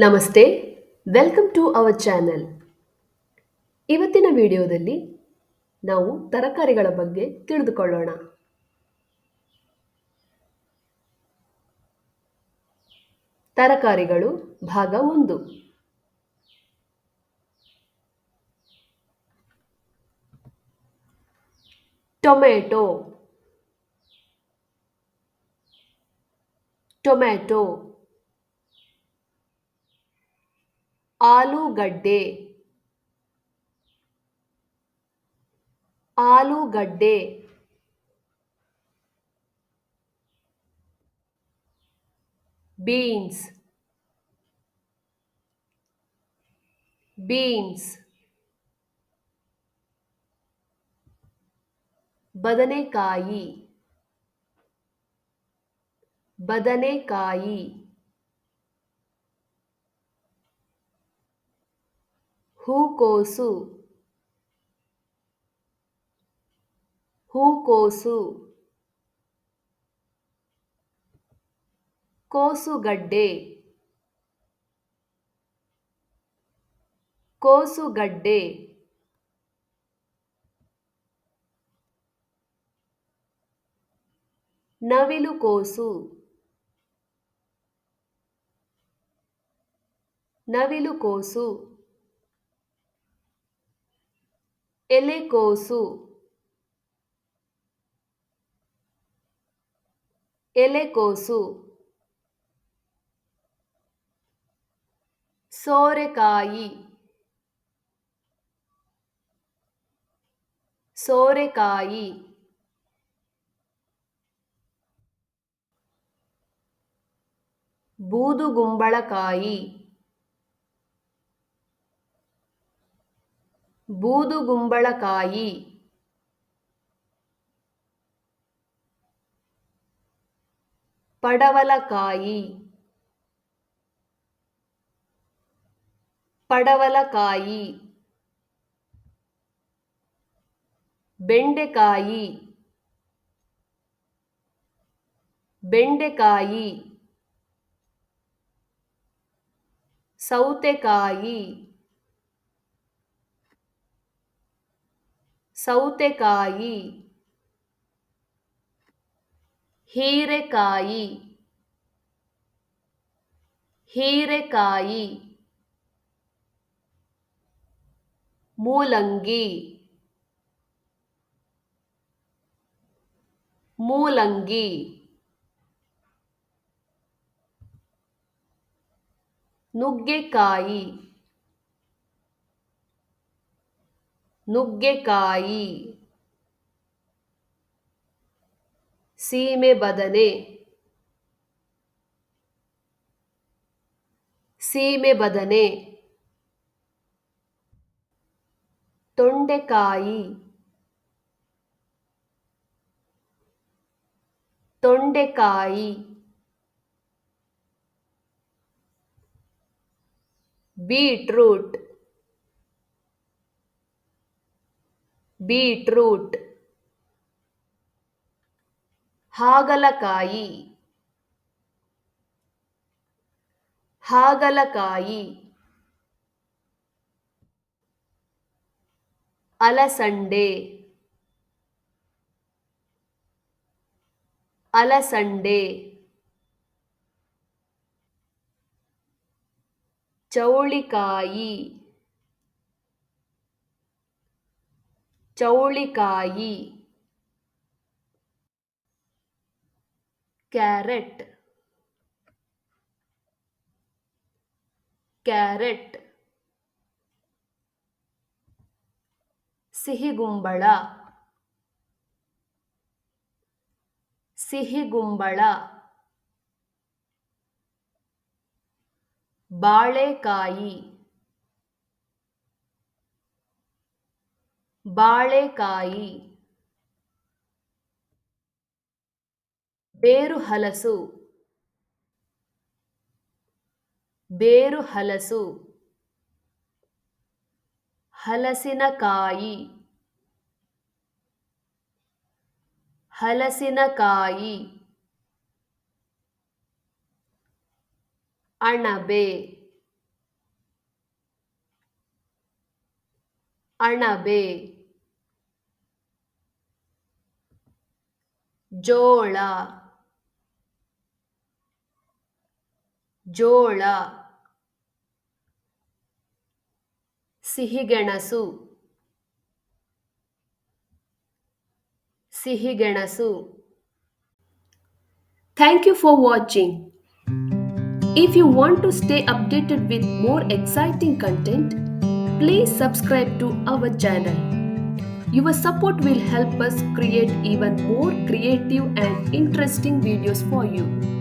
ನಮಸ್ತೆ welcome to our channel ಇವತ್ತಿನ ವಿಡಿಯೋದಲ್ಲಿ ನಾವು ತರಕಾರಿಗಳ ಬಗ್ಗೆ ತಿಳಿದುಕೊಳ್ಳೋಣ. ತರಕಾರಿಗಳು ಭಾಗ ಒಂದು. Tomato tomato. ಆಲೂಗಡ್ಡೆ ಆಲೂಗಡ್ಡೆ ಬೀನ್ಸ್ ಬೀನ್ಸ್ ಬದನೆಕಾಯಿ ಬದನೆಕಾಯಿ ಹೂಕೋಸು. ಹೂಕೋಸು. ಕೋಸುಗಡ್ಡೆ. ಕೋಸುಗಡ್ಡೆ. ನವಿಲುಕೋಸು. ನವಿಲುಕೋಸು. ಎಲೆಕೋಸು ಎಲೆಕೋಸು ಸೋರೆಕಾಯಿ. ಸೋರೆಕಾಯಿ. ಬೂದುಗುಂಬಳಕಾಯಿ ಬೂದುಗುಂಬಳಕಾಯಿ. ಪಡವಲಕಾಯಿ. ಪಡವಲಕಾಯಿ. ಬೆಂಡೆಕಾಯಿ. ಬೆಂಡೆಕಾಯಿ. ಸೌತೆಕಾಯಿ. ಸೌತೆಕಾಯಿ ಹೀರೆಕಾಯಿ ಹೀರೆಕಾಯಿ ಮೂಲಂಗಿ ಮೂಲಂಗಿ ನುಗ್ಗೆಕಾಯಿ. ನುಗ್ಗೆಕಾಯಿ. ಸೀಮೆ ಬದನೆ. ಸೀಮೆ ಬದನೆ. ತೊಂಡೆಕಾಯಿ. ತೊಂಡೆಕಾಯಿ. ಬೀಟ್ರೂಟ್. ಬೀಟ್ರೂಟ್ ಹಾಗಲಕಾಯಿ ಹಾಗಲಕಾಯಿ ಅಲಸಂಡೆ ಅಲಸಂಡೆ ಚೌಳಿಕಾಯಿ. ಚೌಳಿಕಾಯಿ ಕ್ಯಾರೆಟ್ ಕ್ಯಾರೆಟ್ ಸಿಹಿಗುಂಬಳ ಸಿಹಿಗುಂಬಳ ಬಾಳೆಕಾಯಿ. ಬಾಳೆಕಾಯಿ ಬೇರು ಹಲಸು ಬೇರು ಹಲಸು ಹಲಸಿನಕಾಯಿ ಹಲಸಿನಕಾಯಿ ಅಣಬೆ ಅಣಬೆ. ಜೋಳ ಜೋಳ, ಸಿಹಿಗೆಣಸು ಸಿಹಿಗೆಣಸು. Thank you for watching if you want to stay updated with more exciting content please subscribe to our channel Your support will help us create even more creative and interesting videos for you.